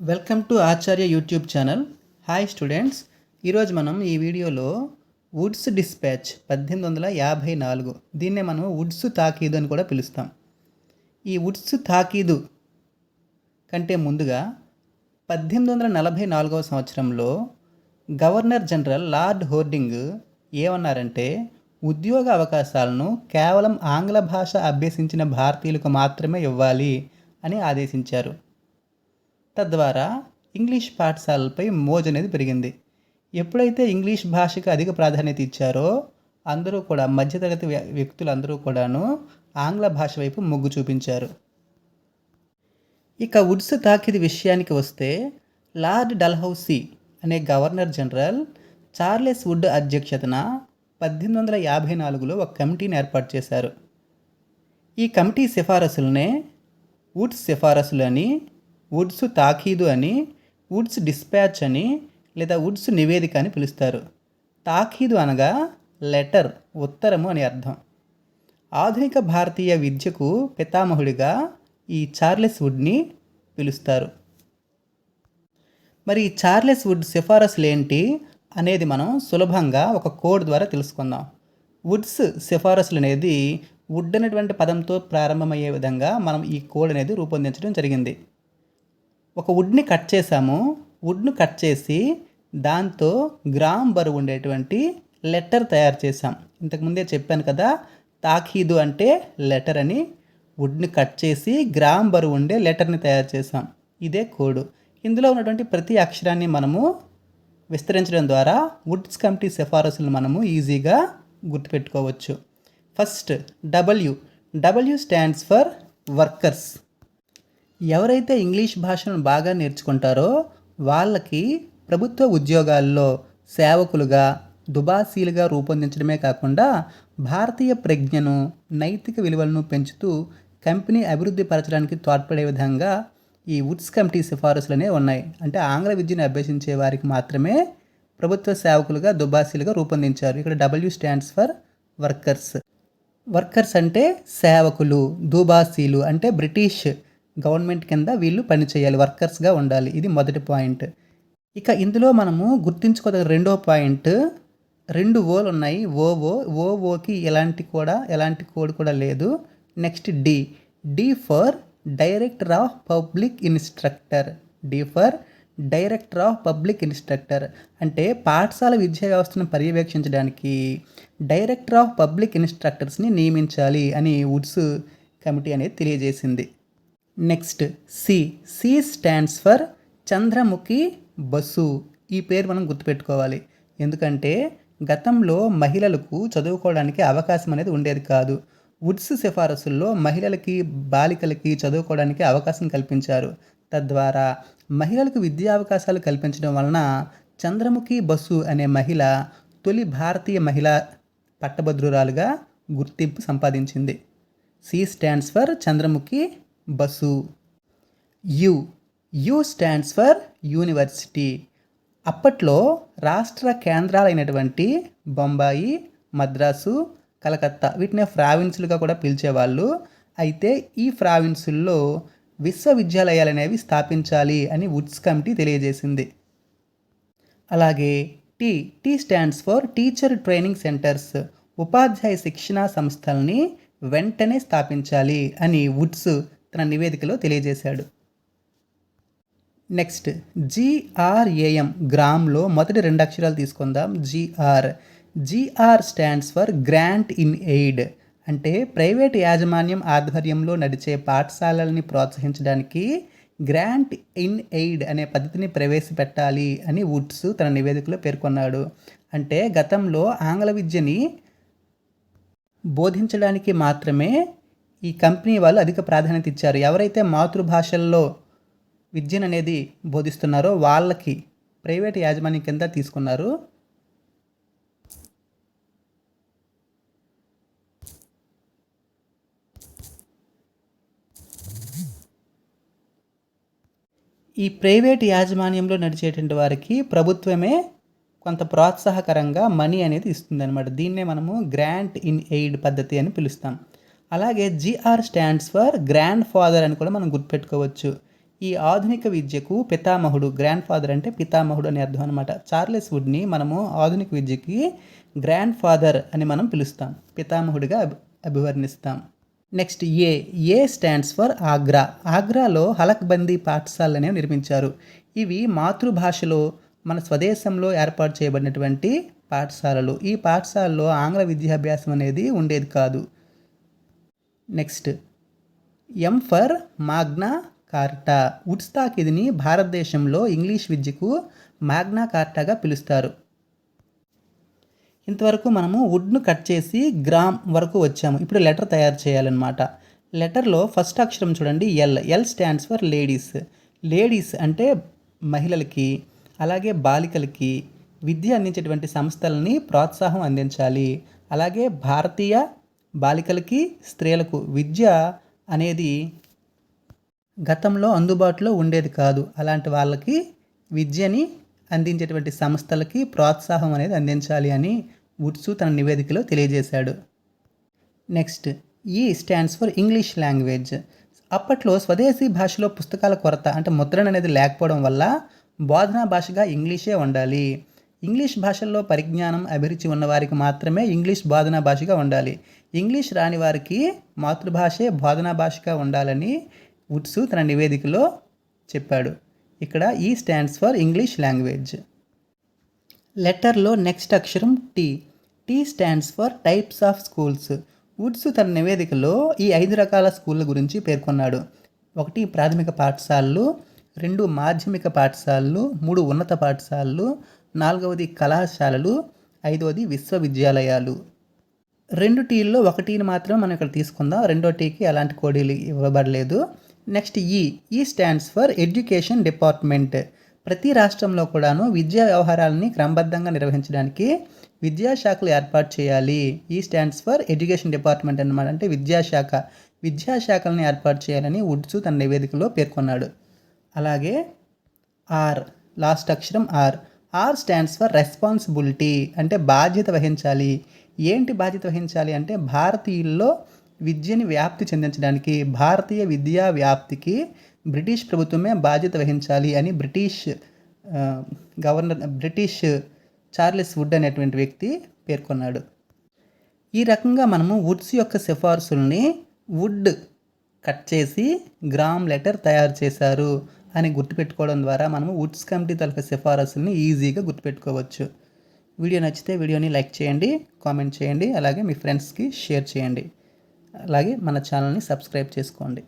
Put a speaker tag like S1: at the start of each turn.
S1: Welcome to Acharya YouTube channel. Hi students ఈరోజు మనం ఈ వీడియోలో వుడ్స్ డిస్పాచ్ పద్దెనిమిది వందల యాభై నాలుగు. దీన్నే మనం వుడ్స్ తాకీదు అని కూడా పిలుస్తాం. ఈ వుడ్స్ తాకీదు కంటే ముందుగా పద్దెనిమిది వందల నలభై నాలుగవ సంవత్సరంలో గవర్నర్ జనరల్ లార్డ్ హోర్డింగ్ ఏమన్నారంటే ఉద్యోగ అవకాశాలను కేవలం ఆంగ్ల భాష అభ్యసించిన భారతీయులకు మాత్రమే ఇవ్వాలి అని ఆదేశించారు. తద్వారా ఇంగ్లీష్ పాఠశాలలపై మోజు అనేది పెరిగింది. ఎప్పుడైతే ఇంగ్లీష్ భాషకు అధిక ప్రాధాన్యత ఇచ్చారో అందరూ కూడా మధ్యతరగతి వ్య- వ్యక్తులందరూ కూడాను ఆంగ్ల భాష వైపు మొగ్గు చూపించారు. ఇక వుడ్స్ తాకిది విషయానికి వస్తే లార్డ్ డల్హౌసీ అనే గవర్నర్ జనరల్ చార్లెస్ వుడ్ అధ్యక్షతన పద్దెనిమిది వందల యాభై నాలుగులో ఒక కమిటీని ఏర్పాటు చేశారు. ఈ కమిటీ సిఫారసులనే వుడ్స్ సిఫారసులు అని వుడ్స్ తాఖీదు అని వుడ్స్ డిస్పాచ్ అని లేదా వుడ్స్ నివేదిక అని పిలుస్తారు. తాఖీదు అనగా లెటర్ ఉత్తరము అని అర్థం. ఆధునిక భారతీయ విద్యకు పితామహుడిగా ఈ చార్లెస్ వుడ్ని పిలుస్తారు. మరి ఈ చార్లెస్ వుడ్ సిఫారసులు ఏంటి అనేది మనం సులభంగా ఒక కోడ్ ద్వారా తెలుసుకుందాం. వుడ్స్ సిఫారసులు అనేది వుడ్ అనేటువంటి పదంతో ప్రారంభమయ్యే విధంగా మనం ఈ కోడ్ అనేది రూపొందించడం జరిగింది. ఒక వుడ్ని కట్ చేసాము. వుడ్ను కట్ చేసి దాంతో గ్రామ్ బరువు ఉండేటువంటి లెటర్ తయారు చేసాం ఇంతకుముందే చెప్పాను కదా తాఖీదు అంటే లెటర్ అని. వుడ్ని కట్ చేసి గ్రామ్ బరువు ఉండే లెటర్ని తయారు చేసాం ఇదే కోడ్ ఇందులో ఉన్నటువంటి ప్రతి అక్షరాన్ని మనము విస్తరించడం ద్వారా వుడ్స్ కమిటీ సిఫారసులను మనము ఈజీగా గుర్తుపెట్టుకోవచ్చు. First W W stands for workers ఎవరైతే ఇంగ్లీష్ భాషను బాగా నేర్చుకుంటారో వాళ్ళకి ప్రభుత్వ ఉద్యోగాల్లో సేవకులుగా దుబాసీలుగా రూపొందించడమే కాకుండా భారతీయ ప్రజ్ఞను నైతిక విలువలను పెంచుతూ కంపెనీ అభివృద్ధి పరచడానికి తోడ్పడే విధంగా ఈ వుడ్స్ కమిటీ సిఫారసులనే ఉన్నాయి. అంటే ఆంగ్ల విద్యను అభ్యసించే వారికి మాత్రమే ప్రభుత్వ సేవకులుగా దుబాసీలుగా రూపొందించారు. ఇక్కడ W stands for workers workers అంటే సేవకులు దుబాసీలు అంటే బ్రిటిష్ గవర్నమెంట్ కింద వీళ్ళు పనిచేయాలి వర్కర్స్గా ఉండాలి. ఇది మొదటి పాయింట్. ఇక ఇందులో మనము గుర్తుంచుకోదగిన రెండో పాయింట్ రెండు ఓలు ఉన్నాయి. ఓఓ ఓఓకి ఎలాంటి కూడా ఎలాంటి కోడ్ కూడా లేదు. Next D. D for director of public instructor. D for director of public instructor. అంటే పాఠశాల విద్యా వ్యవస్థను పర్యవేక్షించడానికి డైరెక్టర్ ఆఫ్ పబ్లిక్ ఇన్స్ట్రక్టర్స్ని నియమించాలి అని వుడ్స్ కమిటీ అనేది తెలియజేసింది. Next C. C stands for Chandramukhi Basu. ఈ పేరు మనం గుర్తుపెట్టుకోవాలి. ఎందుకంటే గతంలో మహిళలకు చదువుకోవడానికి అవకాశం అనేది ఉండేది కాదు. వుడ్స్ సిఫారసుల్లో మహిళలకి బాలికలకి చదువుకోవడానికి అవకాశం కల్పించారు. తద్వారా మహిళలకు విద్యా అవకాశాలు కల్పించడం వలన చంద్రముఖి బస్సు అనే మహిళ తొలి భారతీయ మహిళ పట్టభద్రురాలుగా గుర్తింపు సంపాదించింది. C stands for Chandramukhi Basu. U. U stands for university. అప్పట్లో రాష్ట్ర కేంద్రాలైనటువంటి బొంబాయి మద్రాసు కలకత్తా వీటిని ప్రావిన్సులుగా కూడా పిలిచేవాళ్ళు. అయితే ఈ ప్రావిన్సుల్లో విశ్వవిద్యాలయాలు అనేవి స్థాపించాలి అని వుడ్స్ కమిటీ తెలియజేసింది. అలాగే T. T stands for teacher training centres ఉపాధ్యాయ శిక్షణా సంస్థల్ని వెంటనే స్థాపించాలి అని వుడ్స్ తన నివేదికలో తెలియజేశాడు. నెక్స్ట్ జిఆర్ఏఎం గ్రామ్లో మొదటి రెండు అక్షరాలు తీసుకుందాం. GR. GR stands for grant in aid అంటే ప్రైవేట్ యాజమాన్యం ఆధ్వర్యంలో నడిచే పాఠశాలల్ని ప్రోత్సహించడానికి గ్రాంట్ ఇన్ ఎయిడ్ అనే పద్ధతిని ప్రవేశపెట్టాలి అని వుడ్స్ తన నివేదికలో పేర్కొన్నాడు. అంటే గతంలో ఆంగ్ల విద్యని బోధించడానికి మాత్రమే ఈ కంపెనీ వాళ్ళు అధిక ప్రాధాన్యత ఇచ్చారు. ఎవరైతే మాతృభాషల్లో విద్యను అనేది బోధిస్తున్నారో వాళ్ళకి ప్రైవేట్ యాజమాన్యం కింద తీసుకున్నారు. ఈ ప్రైవేట్ యాజమాన్యంలో నడిచేటువంటి వారికి ప్రభుత్వమే కొంత ప్రోత్సాహకరంగా మనీ అనేది ఇస్తుంది అనమాట దీన్నే మనము గ్రాంట్ ఇన్ ఎయిడ్ పద్ధతి అని పిలుస్తాం. అలాగే GR stands for grand father అని కూడా మనం గుర్తుపెట్టుకోవచ్చు. ఈ ఆధునిక విద్యకు పితామహుడు గ్రాండ్ ఫాదర్ అంటే పితామహుడు అని అర్థం అనమాట చార్లెస్ వుడ్ని మనము ఆధునిక విద్యకి గ్రాండ్ ఫాదర్ అని మనం పిలుస్తాం. పితామహుడిగా అభి అభివర్ణిస్తాం. Next A A stands for Agra. ఆగ్రాలో హలక్బందీ పాఠశాలలు అనేవి నిర్మించారు. ఇవి మాతృభాషలో మన స్వదేశంలో ఏర్పాటు చేయబడినటువంటి పాఠశాలలు. ఈ పాఠశాలలో ఆంగ్ల విద్యాభ్యాసం అనేది ఉండేది కాదు. Next M for Magna Carta Woodstock ఇదిని భారతదేశంలో ఇంగ్లీష్ విద్యకు మాగ్నా కార్టాగా పిలుస్తారు. ఇంతవరకు మనము వుడ్ను కట్ చేసి గ్రామ్ వరకు వచ్చాము. ఇప్పుడు లెటర్ తయారు చేయాలన్నమాట. లెటర్లో ఫస్ట్ అక్షరం చూడండి L L stands for ladies ladies అంటే మహిళలకి అలాగే బాలికలకి విద్య అందించేటువంటి సంస్థలని ప్రోత్సాహం అందించాలి. అలాగే భారతీయ బాలికలకి స్త్రీలకు విద్య అనేది గతంలో అందుబాటులో ఉండేది కాదు. అలాంటి వాళ్ళకి విద్యని అందించేటువంటి సంస్థలకి ప్రోత్సాహం అనేది అందించాలి అని వుడ్సు తన నివేదికలో తెలియజేశాడు. నెక్స్ట్ ఈ స్టాండ్స్ ఫర్ ఇంగ్లీష్ లాంగ్వేజ్ అప్పట్లో స్వదేశీ భాషలో పుస్తకాల కొరత అంటే ముద్రణ అనేది లేకపోవడం వల్ల బోధనా భాషగా ఇంగ్లీషే ఉండాలి. ఇంగ్లీష్ భాషల్లో పరిజ్ఞానం అభిరుచి ఉన్నవారికి మాత్రమే ఇంగ్లీష్ బోధనా భాషగా ఉండాలి. ఇంగ్లీష్ రాని వారికి మాతృభాషే బోధనా భాషగా ఉండాలని ఉట్సు తన నివేదికలో చెప్పాడు. ఇక్కడ E stands for English language లెటర్లో నెక్స్ట్ అక్షరం T T stands for types of schools Woods తన నివేదికలో ఈ ఐదు రకాల స్కూళ్ళ గురించి పేర్కొన్నాడు. ఒకటి ప్రాథమిక పాఠశాలలు రెండు మాధ్యమిక పాఠశాలలు మూడు ఉన్నత పాఠశాలలు నాలుగవది కళాశాలలు ఐదవది విశ్వవిద్యాలయాలు. రెండు టీల్లో ఒక టీని మాత్రం మనం ఇక్కడ తీసుకుందాం. రెండో టీకి అలాంటి కోడీలు ఇవ్వబడలేదు. నెక్స్ట్ ఈ. ఈ స్టాండ్స్ ఫర్ ఎడ్యుకేషన్ డిపార్ట్మెంట్. ప్రతి రాష్ట్రంలో కూడాను విద్యా వ్యవహారాలని క్రమబద్ధంగా నిర్వహించడానికి విద్యాశాఖలు ఏర్పాటు చేయాలి. ఈ స్టాండ్స్ ఫర్ ఎడ్యుకేషన్ డిపార్ట్మెంట్ అన్నమాట. అంటే విద్యాశాఖ. విద్యాశాఖలను ఏర్పాటు చేయాలని వుడ్సు తన నివేదికలో పేర్కొన్నాడు. అలాగే ఆర్. లాస్ట్ అక్షరం R. R stands for responsibility అంటే బాధ్యత వహించాలి. ఏంటి బాధ్యత వహించాలి అంటే భారతీయుల్లో విద్యని వ్యాప్తి చెందించడానికి భారతీయ విద్యా వ్యాప్తికి బ్రిటిష్ ప్రభుత్వమే బాధ్యత వహించాలి అని British governor British Charles Wood అనేటువంటి వ్యక్తి పేర్కొన్నాడు. ఈ రకంగా మనము వుడ్స్ యొక్క సిఫార్సుల్ని వుడ్ కట్ చేసి గ్రామ్ లెటర్ తయారు చేశారు. అని గుర్తుపెట్టుకోవడం ద్వారా మనము వుడ్స్ కమిటీ తలక సిఫారసుల్ని ఈజీగా గుర్తుపెట్టుకోవచ్చు. వీడియో నచ్చితే వీడియోని లైక్ చేయండి కామెంట్ చేయండి అలాగే మీ ఫ్రెండ్స్కి షేర్ చేయండి. అలాగే మన ఛానల్ని సబ్స్క్రైబ్ చేసుకోండి.